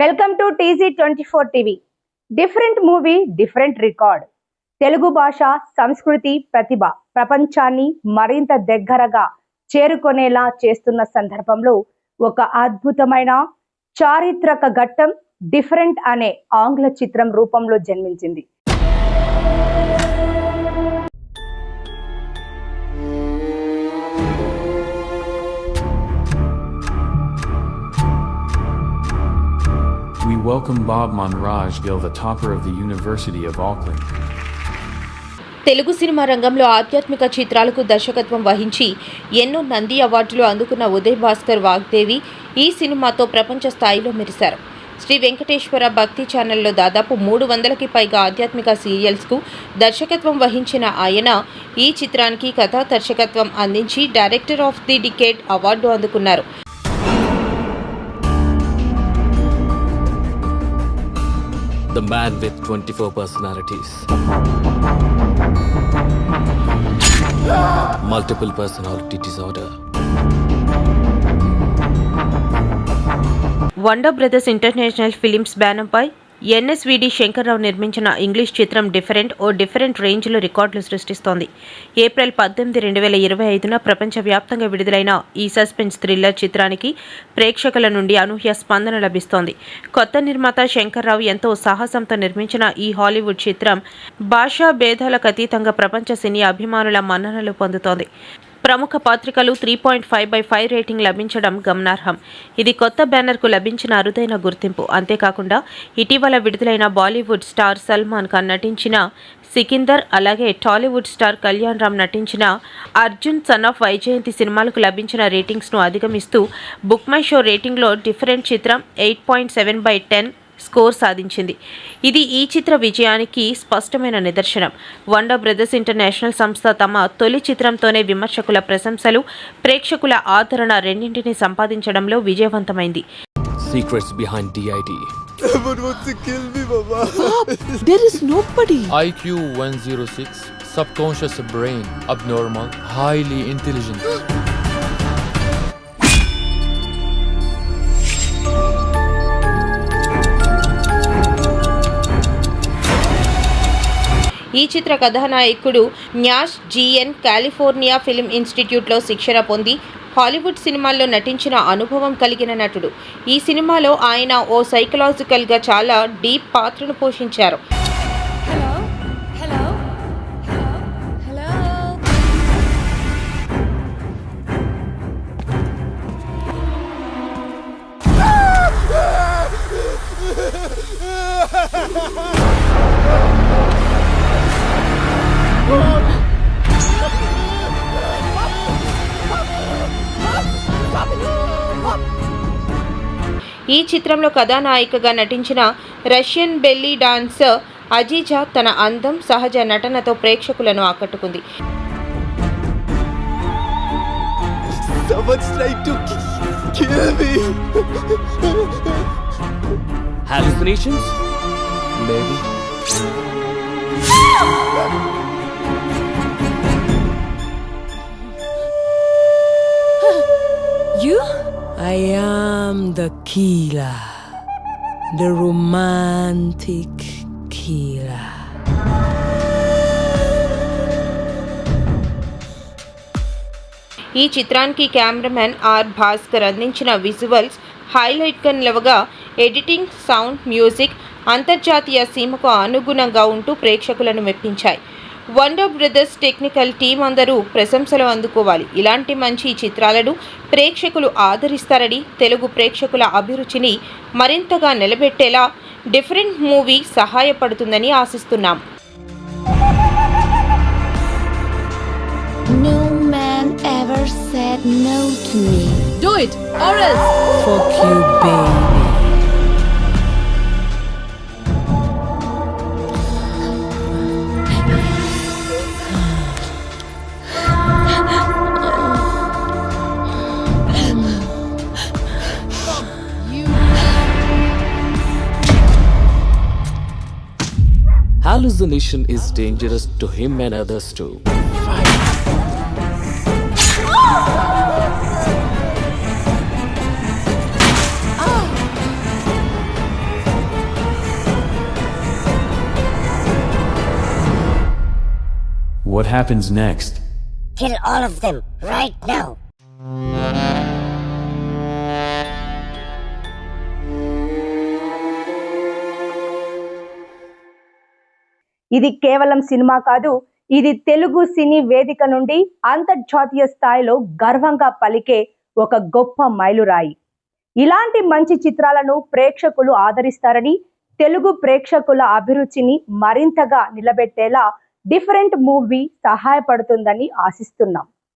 Welcome to TG twenty four TV. Different movie different record. Telugu భాష సంస్కృతి ప్రతిభ ప్రపంచాన్ని మరింత దగ్గరగా చేరుకునేలా చేస్తున్న సందర్భంలో ఒక అద్భుతమైన చారిత్రక ఘట్టం డిఫరెంట్ అనే ఆంగ్ల చిత్రం రూపంలో జన్మించింది. Welcome Bob Monraj Gill, the topper of the University of Auckland. Telugu cinema రంగంలో ఆధ్యాత్మిక చిత్రాలకు దర్శకత్వం వహించి ఎన్నో నంది అవార్డులు అందుకున్న ఉదయ్ భాస్కర్ వాగ్దేవి ఈ సినిమాతో ప్రపంచ స్థాయిలో మెరిశారు శ్రీ వెంకటేశ్వర భక్తి ఛానల్లో దాదాపు మూడు వందలకి పైగా ఆధ్యాత్మిక సీరియల్స్కు దర్శకత్వం వహించిన ఆయన ఈ చిత్రానికి కథా దర్శకత్వం అందించి director of the decade award అందుకున్నారు The man with 24 personalities. Multiple personality disorder. Wonder brothers international films బ్యానర్పై ఎన్ఎస్విడి శంకర్రావు నిర్మించిన ఇంగ్లీష్ చిత్రం డిఫరెంట్ ఓ డిఫరెంట్ రేంజ్లో రికార్డులు సృష్టిస్తోంది. ఏప్రిల్ పద్దెనిమిది రెండు వేల ఇరవై ఐదున ప్రపంచవ్యాప్తంగా విడుదలైన ఈ సస్పెన్స్ థ్రిల్లర్ చిత్రానికి ప్రేక్షకుల నుండి అనూహ్య స్పందన లభిస్తోంది. కొత్త నిర్మాత శంకర్రావు ఎంతో సాహసంతో నిర్మించిన ఈ హాలీవుడ్ చిత్రం భాషా భేదాలకు అతీతంగా ప్రపంచ సినీ అభిమానుల మన్ననలు పొందుతోంది. ప్రముఖ పత్రికలు three point five by five rating లభించడం గమనార్హం. ఇది కొత్త బ్యానర్కు లభించిన అరుదైన గుర్తింపు. అంతేకాకుండా ఇటీవల విడుదలైన బాలీవుడ్ స్టార్ సల్మాన్ ఖాన్ నటించిన సికిందర్ అలాగే టాలీవుడ్ స్టార్ కళ్యాణ్ రామ్ నటించిన అర్జున్ సన్ ఆఫ్ వైజయంతి సినిమాలకు లభించిన రేటింగ్స్ను అధిగమిస్తూ బుక్ మై షో రేటింగ్లో డిఫరెంట్ చిత్రం eight point seven by ten score సాధించింది ఇది ఈ చిత్ర విజయానికి స్పష్టమైన నిదర్శనం వండర్ బ్రదర్స్ ఇంటర్నేషనల్ సంస్థ తమ తొలి చిత్రంతోనే విమర్శకుల ప్రశంసలు ప్రేక్షకుల ఆదరణ రెండింటిని సంపాదించడంలో విజయవంతమైంది Secrets behind DID. There is nobody. IQ 106, subconscious brain, abnormal, highly intelligent. విచిత్ర చిత్ర కథానాయకుడు న్యాష్ జిఎన్ కాలిఫోర్నియా ఫిల్మ్ ఇన్స్టిట్యూట్లో శిక్షణ పొంది హాలీవుడ్ సినిమాల్లో నటించిన అనుభవం కలిగిన నటుడు. ఈ సినిమాలో ఆయన ఓ సైకలాజికల్గా చాలా డీప్ పాత్రను పోషించారు. ఈ చిత్రంలో కథానాయికగా నటించిన రష్యన్ బెల్లీ డాన్సర్ అజీజా తన అందం సహజ నటనతో ప్రేక్షకులను ఆకట్టుకుంది. Hallucinations? Maybe. You? I am the killer. The romantic killer. ఈ చిత్రానికి కెమెరామెన్ ఆర్ భాస్కర్ అందించిన విజువల్స్ హైలైట్గా నిలవగా ఎడిటింగ్ సౌండ్ మ్యూజిక్ అంతర్జాతీయ సీమకు అనుగుణంగా ఉంటూ ప్రేక్షకులను మెప్పించాయి వండర్ బ్రదర్స్ టెక్నికల్ టీం అందరూ ప్రశంసలు అందుకోవాలి ఇలాంటి మంచి చిత్రాలను ప్రేక్షకులు ఆదరిస్తారని తెలుగు ప్రేక్షకుల అభిరుచిని మరింతగా నిలబెట్టేలా డిఫరెంట్ మూవీ సహాయపడుతుందని ఆశిస్తున్నాం No man ever said no to me. Do it, or else. Fuck you, baby. hallucination is dangerous to him and others too. What happens next? Kill all of them, right now! ఇది కేవలం cinema కాదు ఇది తెలుగు సినీ వేదిక నుండి అంతర్జాతీయ స్థాయిలో గర్వంగా పలికే ఒక గొప్ప మైలురాయి. ఇలాంటి మంచి చిత్రాలను ప్రేక్షకులు ఆదరిస్తారని తెలుగు ప్రేక్షకుల అభిరుచిని మరింతగా నిలబెట్టేలా డిఫరెంట్ మూవీ సహాయపడుతుందని ఆశిస్తున్నాం.